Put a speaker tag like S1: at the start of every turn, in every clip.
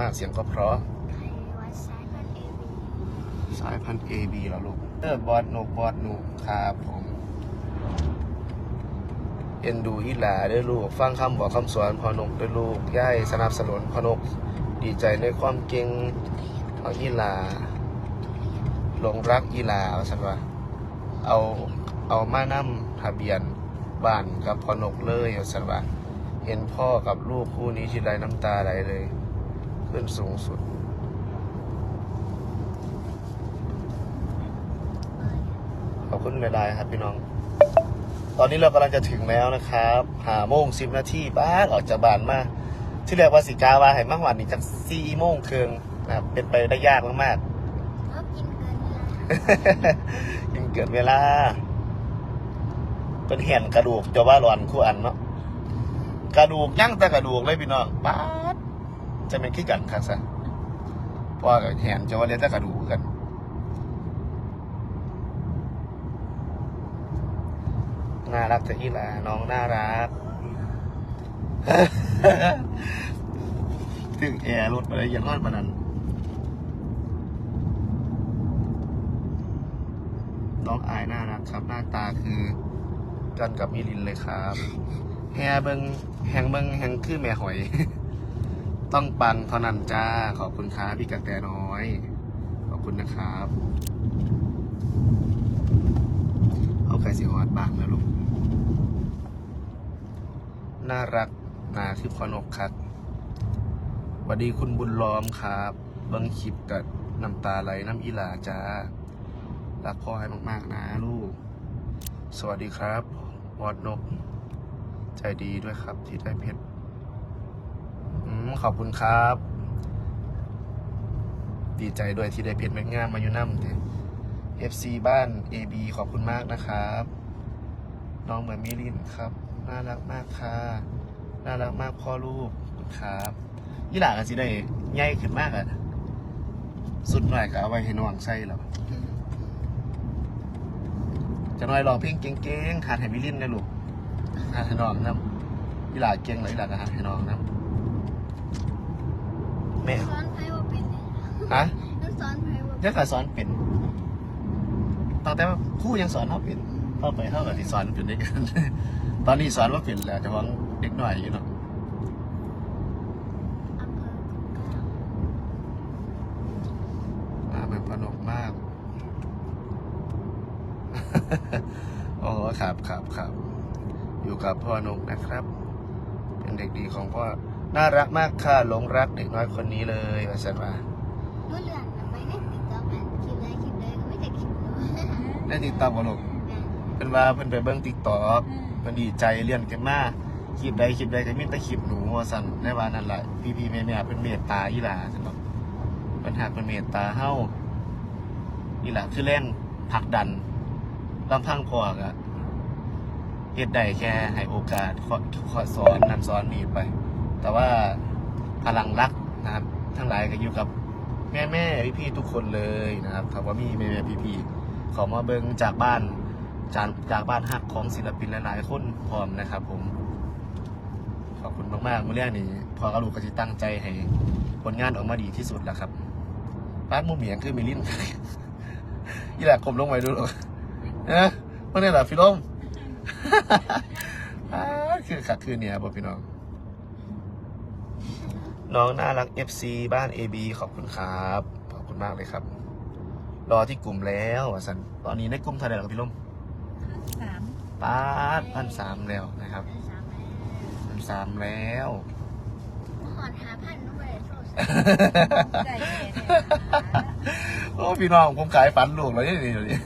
S1: มากเสียงก็เพราะ
S2: ใครวัดสายพันธุ์เอวี
S1: สายพันธุ์ AB แล้วลูกเออบอดหนุกบอดหนุกครับผมเอ็นดูอีหลาเด้วยลูก ฟังคำบอกคำสอนพอนกเด้วยลูกย่ายสนับสนุนพอนก ดีใจในความเก่งของอีหลาหลงรักอีหลาว่าสันว่าเอาเอามานำทะเบียนบ้านกับพอนกเลยว่าสันว่าเห็นพ่อกับลูกคู่นี้ทีไรน้ำตาไหลเลย ขึ้นสูงสุด ขอบคุณเวลาครับพี่น้อง ตอนนี้เรากำลังจะถึงแล้วนะครับ หาโมงสิบนาทีบ้านออกจากบ้านมา ที่เรียกว่าสิกาวาให้มากกว่านี้จากสี่โมงครึ่งนะครับเป็นไปได้ยากมาก
S2: เขากินเกินเวลา
S1: ๆยังเกิดเวลาเป็นเห็นกระดูกจะว่าร้อนคู่อันเนาะกระดูกยั่งแต่กระดูกเลยพี่น้องป๊าด จะเป็นขี้กันครับซะเพราะว่าเห็นจะว่าเรียแต่กระดูกกัน น่ารักจะอีหลาน้องน่ารักถึงแอร์รถมาเลยยังนอนปานนั้นน้องอายน่ารักครับ หน้าตาคือกันกับมิลินเลยครับ แฮเบิงแหงเบิงแหงคือแม่หอย ต้องปังเท่านั้นจ้า ขอบคุณครับพี่กระแตน้อย ขอบคุณนะครับ เอาไก่สีหอดบางนะลูก น่ารักนาคือพอนกครับสวัสดีคุณบุญล้อมครับ เบิ้งคลิปกับน้ำตาไหลน้ำอีหลาจ้า รักพ่อให้มาก ๆ นะลูก สวัสดีครับวอดนก ใจดีด้วยครับที่ได้เพชร ขอบคุณครับ ดีใจด้วยที่ได้เพชรเม็ดงามมาอยู่น้ำเถ FC บ้าน AB ขอบคุณมากนะครับ น้องเหมือนมิลินครับ น่ารักมากค่ะ น่ารักมากพ่อลูกคุณครับยี่หล่ากันสิได้ใหญ่ขึ้นมากอะสุดหน่อยก็เอาไว้ให้น้องใส่แล้วจะน้อยลอเพลงเก่งๆหัดให้มิลินนะลูกหัดให้น้องนะยี่หล่าเก่งเลยยี่หล่าก็หัดให้น้องนะ แม่
S2: สอนไพ่ว่าเป็นเนี่ย
S1: ฮะ
S2: ต้องสอนไพ่ว่า
S1: ยังก็สอนเป็นตั้งแต่ว่าครู่ยังสอนเขาเป็นเข้าไปเข้ากับที่สอนเป็นด้วยกัน ตอนนี้สอนว่าเป็นแล้วจะวังเด็กหน่อยอยู่เนาะ
S2: อำเภอกุมกาว
S1: อ่ามันพนกมาก โอ้ครับครับครับอยู่กับพ่อนกนะครับ เป็นเด็กดีของพ่อ น่ารักมากค่ะหลงรักเด็กน้อยคนนี้เลยว่าสันว่า
S2: เมื่อเรือนน่ะไปในติ๊กต็อกอะคลิปใดคลิปใดก็ไม่แต่คลิปหนู
S1: ได้ติดตามบ่ลูกเป็นว่าเพิ่นไปเบิ่งติ๊กต็อกเพิ่นดีใจเรียนกันมาคลิปใดคลิปใดก็มีแต่คลิปหนูว่าซั่นในว่านั่นแหละพี่ๆแม่ๆเพิ่นเมตตาอีหลาซั่นเนาะเพิ่นหักเพิ่นเมตตาเฮาอีหลาคือแรงผลักดันลำพังพอก็เฮ็ดได้แค่ให้โอกาสขอขอสอนนั่นสอนนี่ไป แต่ว่าพลังรักนะครับ ทั้งหลายก็อยู่กับแม่แม่พี่พี่ๆทุกคนเลยนะครับถ้าว่ามีแม่แม่พี่พี่ๆขอมาเบิงจากบ้านจากจากบ้านฮักของศิลปินหลายๆคนพร้อมนะครับ ผม ขอบคุณมากๆเมื่อแรกนี่พอกระลูกก็จะตั้งใจให้ผลงานออกมาดีที่สุดแล้วครับบ้านมุมเหมียงคือมิลินยี่แหละกลมลงไปดูหรอนะมื่อนี่แหละพี่ลมอ้าคือขัดคืนเนี่ยบอกพี่น้อง น้องน่ารัก FC บ้าน AB ขอบคุณครับ ขอบคุณมากเลยครับ รอที่กลุ่มแล้วอะสันตอนนี้ในกลุ่มเท่าไหร่แล้วครับพี่ลม
S3: สาม
S1: ป้าดพันสามแล้วนะครับ
S2: เออสามแล้ว
S1: พันสามแล้ว
S2: เมื่อก่อนหาพันนู้นไปโทรศัพท์
S3: ใจเย็น
S1: โอ้พี่น้องผมขายฝันลูกแล้วนี่เดี๋ยวนี้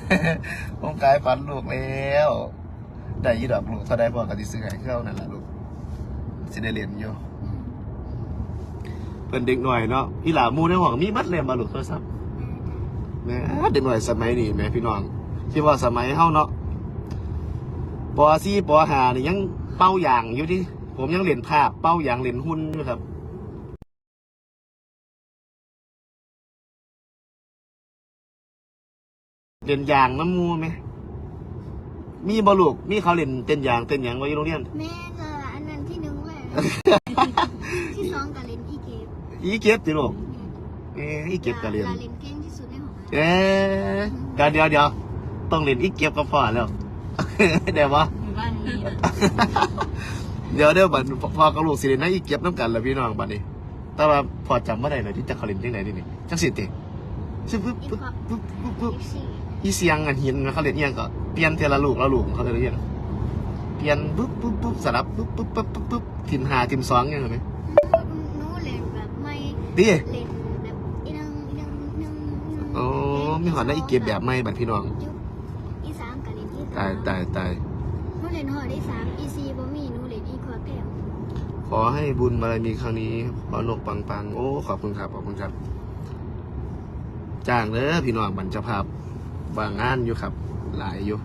S1: ผมขายฝันลูกแล้วได้ยี่ดอกลูกเท่าได้พอกับที่ซื้อให้เข้านั่นแหละลูกสิได้เรียนอยู่ เป็นเด็กหน่อยเนาะอีหลามูในห้องมีบัตรเล่มมาลูกโทรศัพท์แหม่เด็กหน่อยสมัยนี้แหม่พี่น้องที่ว่าสมัยเฮาเนาะปอซี่ปอหานี่ยังเป้าอย่างอยู่ดิผมยังเรียนภาพเป้าอย่างเรียนหุ้นอยู่ครับเล่นยางน้ำมูไหม มีบอลูก มีเขาเล่นเต้นยางเต้นหยางไว้อยู่โรงเรียน
S2: แม่ก็อันนั้นที่หนึ่งเลยที่สองกับเล่น อีเกม
S1: ออีเก็บติลูกเอ้อีเก็บก็เรียน
S2: ลาเล่นเก่งที่สุดในห้อง
S1: เอ๊ะก็เดี๋ยวเดี๋ยวต้องเรียนอีเก็บกับพ่อแล้วเดี๋ยววะ
S3: หมู่บ้านนี้นะ
S1: เดี๋ยวเดี๋ยวบัดพ่อกับลูกสิเรียนนักอีเก็บน้ำกันแล้วพี่น้องบัดนี้ แต่ว่าพอจำไม่ได้เลยที่จะเขาเรียนที่ไหนนี่นี่จังสิติซึ่งปุ๊บ
S2: อี
S1: ปุ๊บ
S2: พอป
S1: ปุ๊บปุ๊บปุ๊บ
S2: อีสี่
S1: อีเสียงอันหินเขาเรียนอิหยังก็เปลี่ยนเทละลูกละลูกเขาเรียนอิหยังเปลี่ยนปุ๊บปุ๊บปุ๊บสลับปุ๊บปุ๊บปุ๊บปุ๊บปุ๊บทีมหาทีมสองอย่างไร
S2: หนูหนูเล่นแบบไม่
S1: ดิ
S2: เล่นแบบอีนังอีนังอีนังอีนัง
S1: โอ้มีหอดได้อีเก็บแบบไม่บัดพี่น้อง
S2: จุ๊บอีสามกับเล่นอีสา
S1: ตาย
S2: ม
S1: ตายตาย
S2: หนูเล่นหอดอีสามอีสี่บ่มีหนูเล่นอีควาแก้ว
S1: ขอให้บุญบารมีครั้งนี้ขอนกปังปังโอ้ขอบคุณครับขอบคุณครับ จ้างเด้อพี่น้องบรรจภาพบางงานอยู่ครับ หลายอยู่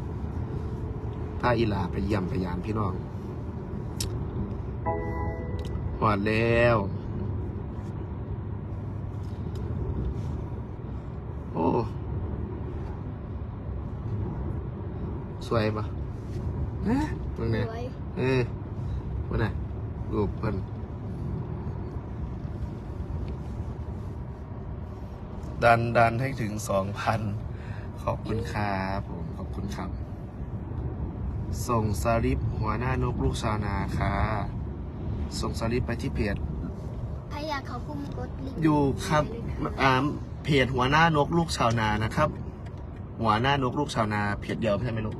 S1: พาอีหลาไปเยี่ยมไปยามพี่น้องหอดแล้ว โอ้ สวยปะฮะตรงไหน
S2: สวย
S1: เออว่าไงรูปเพิ่นดันดันให้ถึงสองพันขอบคุณครับผม ขอบคุณครับ ส่งสลิปหัวหน้านกลูกชาวนาค่ะ ส่งสลิปไปที่เพจ
S2: ใครอยากเขาคุมกดลิงก์
S1: อยู่ครับอ่า เพจหัวหน้านกลูกชาวนานะครับ หัวหน้านกลูกชาวนาเพจเดียวใช่ไหมลูก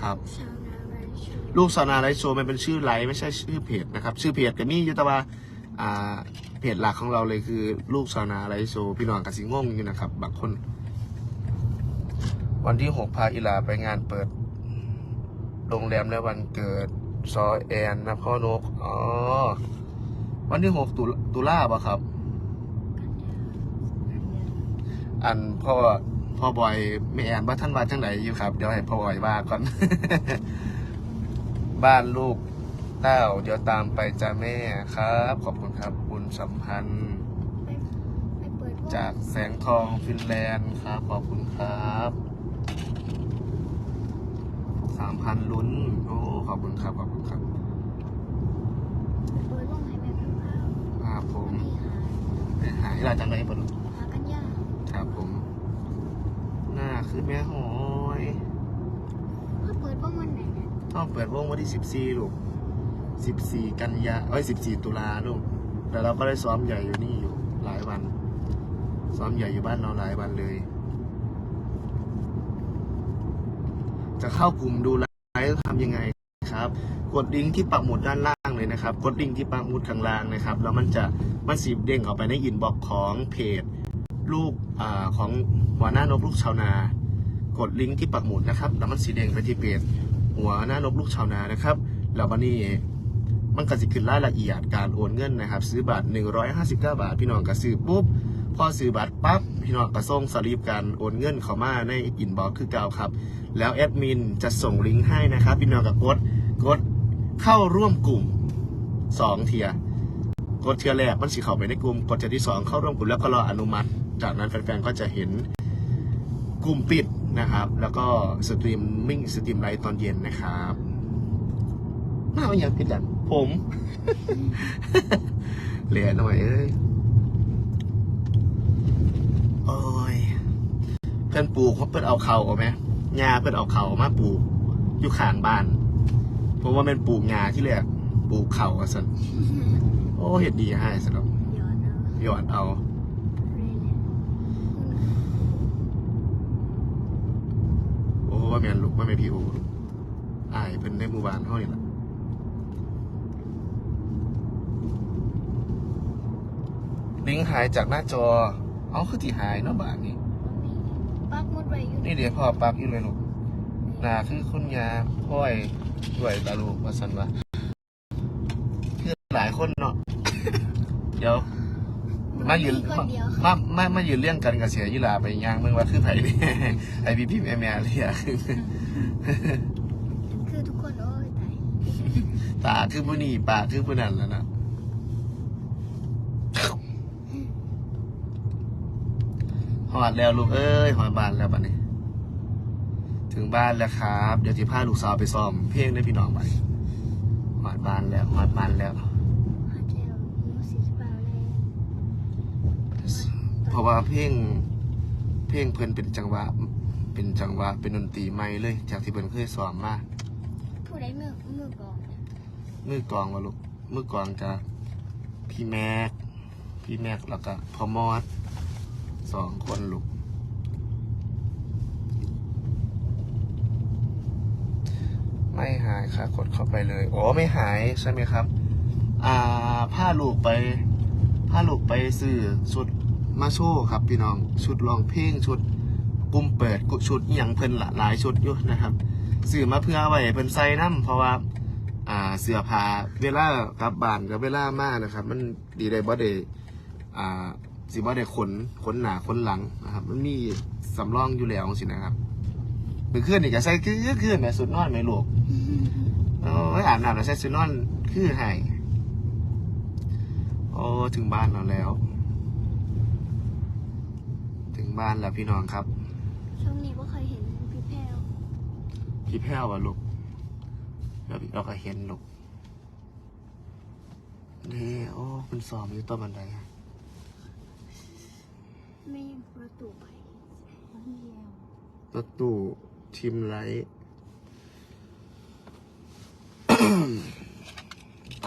S1: ครับ
S2: ชาวนาไรชู
S1: ลูกสาวนาไลฟ์โชว์มันเป็นชื่อไลฟ์ไม่ใช่ชื่อเพจนะครับ ชื่อเพจก็มีอยู่แต่ว่าอ่าเพจหลักของเราเลยคือ ลูกสาวนาไลฟ์โชว์พี่น้องกับสิงงงอยู่นะครับบางคน วันที่หกพาอิลาไปงานเปิด โรงแรมและวันเกิดซอแอนนะพ่อนกอ๋อวันที่หกตุตุลาปะครับ อันพ่อพ่อบอยไม่แอนว่าท่านว่าจังไหนอยู่ครับ เดี๋ยวให้พ่อบอยว่าก่อน บ้านลูกเต้า เดี๋ยวตามไปจ้าแม่ครับ ขอบคุณครับบุญสัมพันธ์
S2: ไปไปเปิดวง
S1: จากแสงทองฟินแลนด์ครับ ขอบคุณครับสามพันลุ้น โอ้ขอบคุณครับขอบคุณครับ
S2: ไปเปิดวงให้แม่กับข้าว
S1: ครับผม
S2: วันที่หา
S1: ไปหายเราจังไหนปะลูก
S2: หากันยาก
S1: ครับผม หน้าคือแม่หอย
S2: เขาเปิดวงวันไหนเนี่ย
S1: ต้องเปิดวงวันที่สิบสี่14ลูกสิบสี่กันยาเอ้ยสิบสี่ตุลาลูกแต่เราก็ได้ซ้อมใหญ่อยู่นี่อยู่หลายวัน ซ้อมใหญ่อยู่บ้านเราหลายวันเลย จะเข้ากลุ่มดูไลฟ์ทำยังไงครับ กดลิงก์ที่ปักหมุดด้านล่างเลยนะครับ กดลิงก์ที่ปักหมุดข้างล่างนะครับ แล้วมันจะมันสีเด้งออกไปในอินบ็อกซ์ของเพจ ลูกอ่าของหัวหน้านกลูกชาวนา กดลิงก์ที่ปักหมุดนะครับแล้วมันสีแดงไปที่เพจหัวหน้านกลูกชาวนานะครับแล้ววันนี้มันก็จะขึ้นรายละเอียดการโอนเงินนะครับ ซื้อบัตร159 บาท พี่น้องก็ซื้อปุ๊บพอซื้อบัตรปั๊บพี่น้องก็ส่งสลิปการโอนเงินเข้ามาในอินบ็อกซ์คือเก่าครับ แล้วแอดมินจะส่งลิงก์ให้นะครับ พี่น้องก็กดกดเข้าร่วมกลุ่ม 2 เทียกดเทียแรกมันสิเข้าไปในกลุ่มกดเทียที่ 2 เข้าร่วมกลุ่มแล้วก็รออนุมัติ จากนั้นแฟนๆก็จะเห็นกลุ่มปิดนะครับ แล้วก็สตรีมมิ่งสตรีมไลฟ์ตอนเย็นนะครับน่าอย่างผิดอะผมเหลือหน่อยเอ้ยโอ้ยเพื่อนปลูกเขาเพื่อนเอาเขาเอาไหมงาเพื่อนเอาเขามาปลูกอยู่ข้างบ้านเพราะว่าเป็นปลูกงาที่แรกปลูกเขาอะสันโอ้เห็ดดีให้สำหรับ
S2: ย้อนเนาะ
S1: หยอดเอา
S2: เรียนเนี่ย
S1: โอ้ว่า แมนลูกว่าแม่นพี่โออายเพิ่นในหมู่บ้านเฮานี่ล่ะลิงก์หายจากหน้าจอ เอาคือที่หายเนาะบ้านนี้
S2: ปักหมุดไว้อยู่
S1: นี่เดี๋ยวพ่อปักอยู่เลยลูกหนาคือคุณยาพ่อยด้วยตาลูกว่าสันว่าคือหลายคนเนาะ เดี๋ยว มายืน
S2: คนเดียว
S1: มามามายืนเรื่องกันกับเสียยีหลาไปย่างเมืองว่าคือไผนี่ ไอพี่พี่แม่แม่เรียก
S2: คือทุกคนโอ้ยตาย
S1: ตาคือผู้นี้ปากคือผู้นั้นแล้วนะหอดแล้วลูกเอ้ยหอดบ้านแล้วบัดนี้ ถึงบ้านแล้วครับ เดี๋ยวที่พาลูกสาวไปซ้อม เพลงได้พี่น้องไปหอดบ้านแล้วหอดบ้านแล้ว
S2: ฮอตเทลมูสิสเปล่าเลย
S1: เพราะว่าเพลงเพลงเพิ่นเป็นจังหวะ เป็นจังหวะเป็นดนตรีใหม่เลย จากที่เพิ่นเคยสอนมา
S2: ผู้ใดมือมือกองเนี่ย
S1: มือกลองวะลูกมือกลองจะพี่แม็กพี่แม็กแล้วก็พ่อมอดสองคนลูกไม่หายค่ะกดเข้าไปเลยอ๋อไม่หายใช่ไหมครับ อ่าผ้าลูกไปผ้าลูกไปซื้อชุด มาโชว์ครับพี่น้องชุดรองเพลงชุดกลุ่มเปิดกุชุดอย่างเพิ่นละหลายชุดอยู่นะครับซื้อมาเพื่ออาไว้เพิ่นใส่น้ำเพราะว่าอ่าเสื้อผ้าเวลากลับบ้านกับเวลามากนะครับ มันดีได้บ่ได้อ่าสิบ่ได้ขนขนหนาขนหลังนะครับ มันมีสำรองอยู่แล้วสินะครับมือขึ้นนี่ก็ใส่คือคือแม่สุดนอนแม่ลูกโอ้ยอาบน้ำแล้วใส่สุดนอนคือให้โอ้ถึงบ้านเราแล้ว บ้านแล้วพี่น้องครับ
S2: ช่วงนี้ว่าเคยเห็นพี่แพรว
S1: พี่แพ้วอะลูกเราเราก็เห็นลูกนี่โอ้คุณซ้อมอยู่ต้นบันไดอะ
S2: ไม่ประตูไปเดียว
S1: รถตู้ทีมไลท์ไป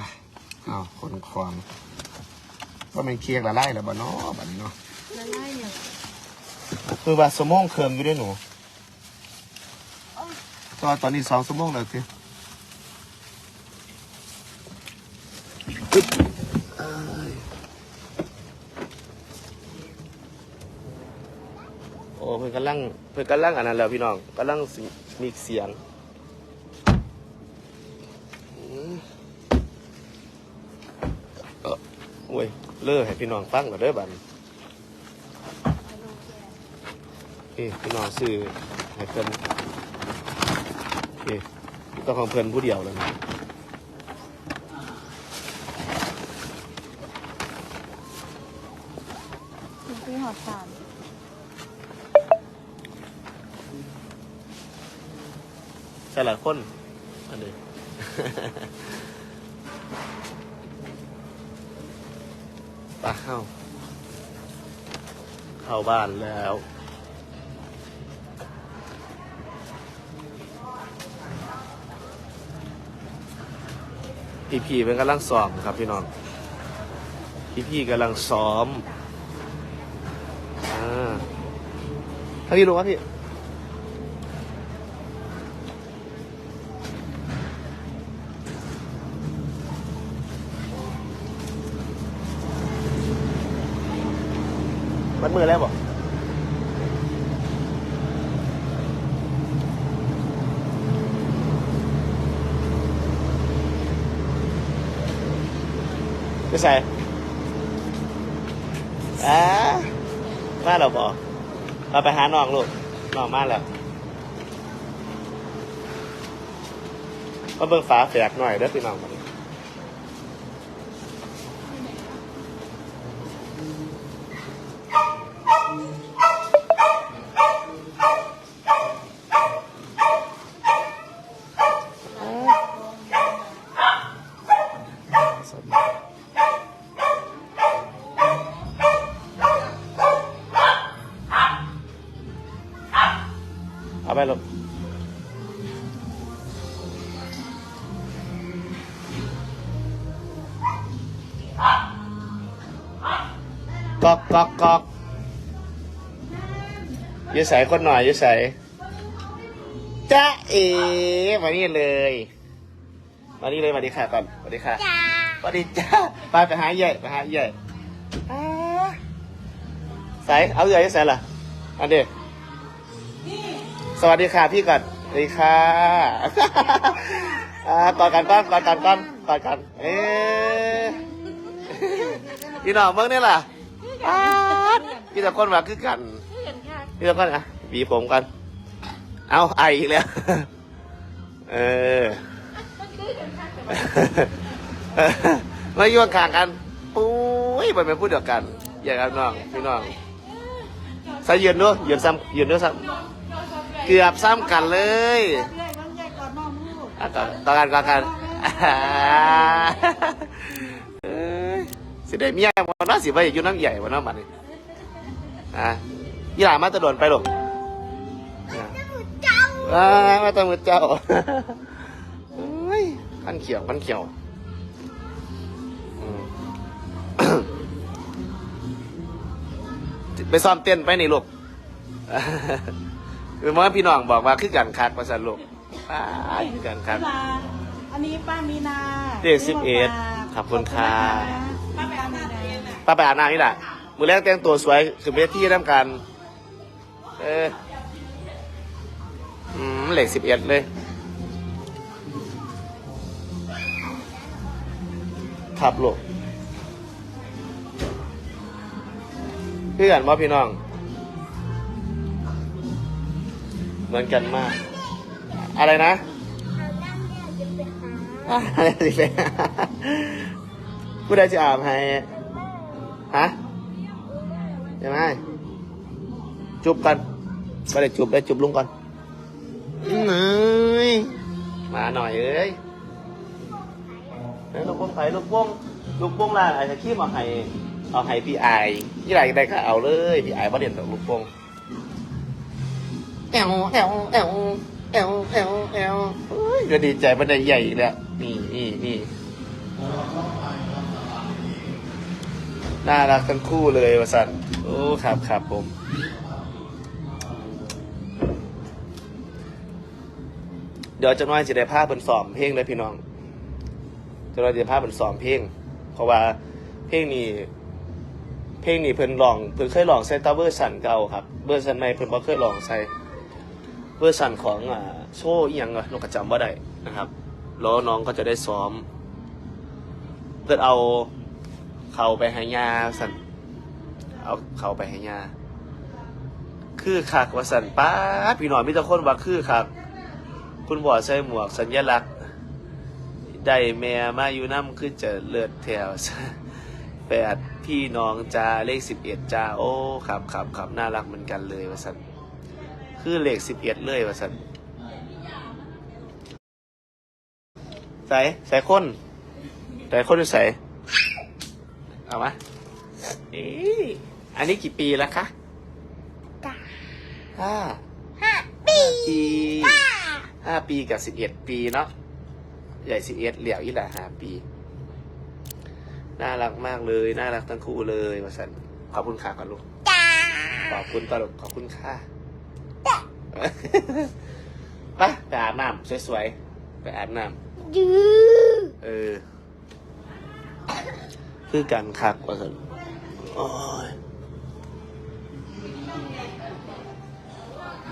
S1: เอาคนควางว่ามันเคลียร์ละไล่แล้วบ่เนาะบัดนี้เนาะ
S2: แล้วไล่เนี่ย
S1: คือว่าสมองเคิมอยู่ด้วยหนูตอนตอนนี้สองสมองแล้วคืออึ๊บอ้ายโอ้เพิ่นกำลังเพิ่นกำลังอันนั้นแล้วพี่น้องกำลังมีเสียงโอ้ยเลิกให้พี่น้องฟังก่อนเด้อบัดนี้ เอ้พี่น้องซื้อให้เพิ่นเอ้ต้องของเพิ่นผู้เดียวเลยนะ
S2: คุณพี่หอดสาม
S1: ใช่หลายคนอันนี้ปาเข้า เข้าบ้านแล้ว พี่พี่เป็นกำลังซ้อมครับพี่น้องพี่พี่กำลังซ้อมอ่าถ้าพี่รู้ว่าพี่มันมือแล้วบอก ไม่ใส่อ่ามาแล้วบอกเราไปหาน้องลูกน้องมาแล้วก็เบิ่งฝาแฝกหน่อยเด้อพี่น้องมาดิ อยืใส่คนหน่อยอยืใส่จ้าเอ๋มานี่เลยมานี่เลยสวัสดีค่ะก่อนสวัสดีค่ะ
S2: จ้า
S1: สวัสดีจ้าไปไปหาใหญ่ไปหาใหญ่อ่าใส่เอาใหญ่ใส่ล่ะอันเดียสวัสดีค่ะพี่ก่อนสวัสดีค่ะอ่ากอดกันก้อนกอดกันก้อนกอดกันเอ๊ะพี่น้องเมื่อนี่ล่ะป๊าดพี่ตะก้นมาคือกัน
S2: เห็นค่ะ
S1: พี่ตะก้นะบีผมกัน เอาไออีกแล้ว เออมาอยู่ข้างกันปุ้ยไปเป็นพูดเดียวกัน อย่ากันน้องพี่น้องใส่ยืนด้วยยืนซ้ำยืนด้วยซ้ำเกือบซ้ำกันเลยต่อกันต่อกันอ่าเอ้ยสิได้เมียวันนั้นสิไปอยู่น้ำใหญ่วันนั้นบัดนี้อะ ยี่หลามาตะโดนไปหรอก
S2: จะหมดเจ้า
S1: อ่ามาตะมือเจ้าเฮ้ยพันเขียวพันเขียวอืมไปซ้อมเต้นไปนี่ลูกคือเมื่อพี่น้องบอกว่าคือกันคักประสันลูกอ้ายคือกันคัก
S3: ป้าอันนี้ป้ามีนา
S1: เด็ก11ขอบคุณค่ะ
S3: ป้าไปอาบน้ำเย็นอะ
S1: ป้าไปอาบน้ำนี่แหละมือแรกแต่งตัวสวยคือเวทีน้ำกัน เอออืมเหล็กสิบเอ็ดเลย ขับลูกเพื่อนว่าพี่น้อง เหมือนกันมาก อะไรนะ
S2: เอาน้ำเนี่ยจะไปหา
S1: อะอะไรสิเปผู้ใดจะอาบให้ ฮะใช่ไหม จุบกันก็ได้จุบได้จุบลุงก่อนเอ้ยมาหน่อยเอ้ยเอ้ยลูกโป่งไผ่ลูกโป่งลูกโป่งล่ะไอ้ตะขี้มาให้เอาให้พี่ไอายยี่ไรก็ได้ก็เอาเลยพี่ไอายประเด็นดอกลูกโป่งแอวแอวแอวแอวแอวแอวเอ้ยก็ดีใจมันได้ใหญ่อีกแล้วนี่นี่นี่น่ารักทั้งคู่เลยวะสันโอ้ครับครับผม เดี๋ยวจะน้อยจะได้ภาพเป็นสอมเพลงเลยพี่น้องจะน้อยจะได้ภาพเป็นสอมเพลง เพราะว่าเพลงนี้เพลงนี้เพิ่นลองเพิ่นเคยลองใส่แตาเวอร์ชันเก่าครับเวอร์ชันใหม่เพิ่นบ่เคยลองใส่เวอร์ชันของอ่าโชว์อีหยังอะน้องก็จำบ่ได้นะครับแล้วน้องก็จะได้ซ้อม เพิ่นเอาเขาไปให้ยาสันเอาเขาไปให้ยาคือคักว่าสันป้าพี่น้องมีแต่คนว่าคือคัก คุณพ่อใส่หมวกสัญลักษณ์ได้แม่มาอยู่น้ำคือจะเลือดแถวแปดพี่น้องจ้าเลขสิบเอ็ดจ้าโอ้ครับครับครับน่ารักเหมือนกันเลยวะสันคือเลขสิบเอ็ดเลยวะสันใส่ใส่คนใส่คนหรือใส่เอามาเอ๊ะอันนี้กี่ปีแล้วคะ
S2: จ้า
S1: ห้า
S2: ห้าปี
S1: ปี
S2: จ้า
S1: ห้าปีกับสิบเอ็ดปีเนาะใหญ่สิบเอ็ดเหลี่ยวยี่หละห้าปี น่ารักมากเลย น่ารักทั้งคู่เลยวาสันขอบคุณค่ะก่อนลูก
S2: จ้า
S1: ขอบคุณตลกขอบคุณค่ะ
S2: จ้า
S1: ไปไปอาบน้ำสวยๆไปอาบน้
S2: ยื้อำ
S1: เออ คือกันคักว่าสันโอ้ย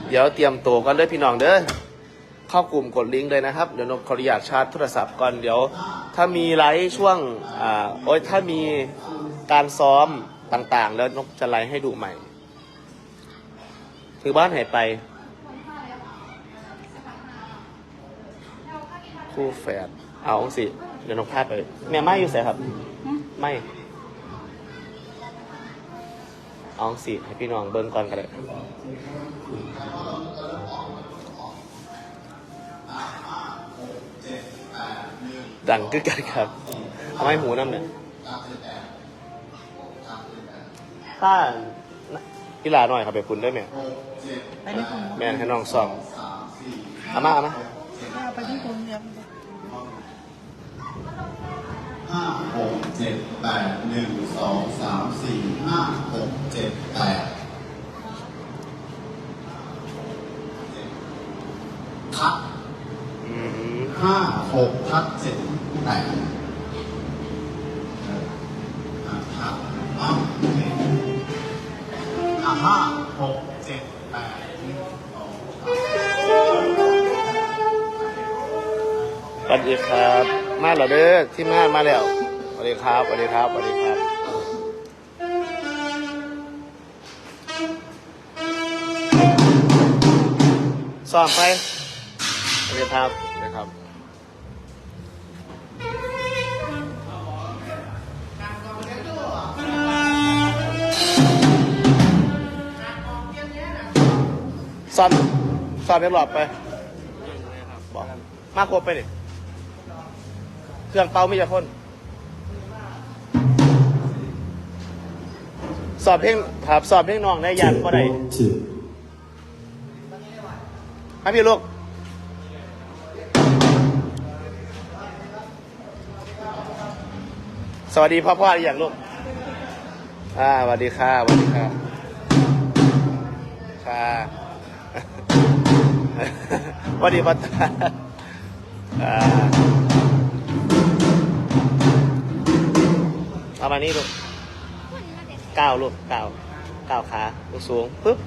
S1: เดี๋ยวเตรียมตัวกันเด้อพี่น้องเด้อ เข้ากลุ่มกดลิงก์เลยนะครับ เดี๋ยวนกขออนุญาตชาร์จโทรศัพท์ก่อนเดี๋ยว ถ้ามีไลฟ์ช่วงอ่าโอ้ยถ้ามีการซ้อมต่างๆ แล้วนกจะไลฟ์ให้ดูใหม่ ถือบ้านหายไป คู่แฝดเอาสิเดี๋ยวนกพาไปแม่ไม่อยู่ใส่ครับ ไม่เอาสิให้พี่น้องเบิ้งก่อนกันเดังกึกกันครับเอาไม้หมูน้ำเนี่ยถ้ากีฬาหน่อยครับไปคุณได้ไหม
S3: ไปที่คุณ
S1: แม่นให้น้องซ้อมเอามาเอามา
S3: ไปที่คุณเดียว
S4: ห้าหกเจ็ดแปดหนึ่งสองสามสี่ห้าหกเจ็ดแปดทับ
S1: อืม
S4: ห้าหกทับเจ็ด แปดอะครับอ้าวโอเคอะห้าหกเจ็ดแปดสองสาม
S1: สวัสดีครับ มาแล้วเด้อที่งามาแล้วสวัสดีครับสวัสดีครับสวัสดีครับซ้อมไปสวัสดีครับสวัสดีครับ ซ้อมซ้อมเรียบร้อยไปบอกมากครบไปดิเครื่องเป่ามีจะพ่นสอบเพลงครับสอบเพลงน้องได้ยันก็ได้
S4: two
S1: มาพี่ลูกสวัสดีพ่อพ่อหรือยังลูก อ่าสวัสดีค่ะสวัสดีค่ะค่ะส วัสดีพ่อตาอ่าเอามานี่ลูกก้าวลูกก้าวก้าวขาลูกสูงปึ๊บ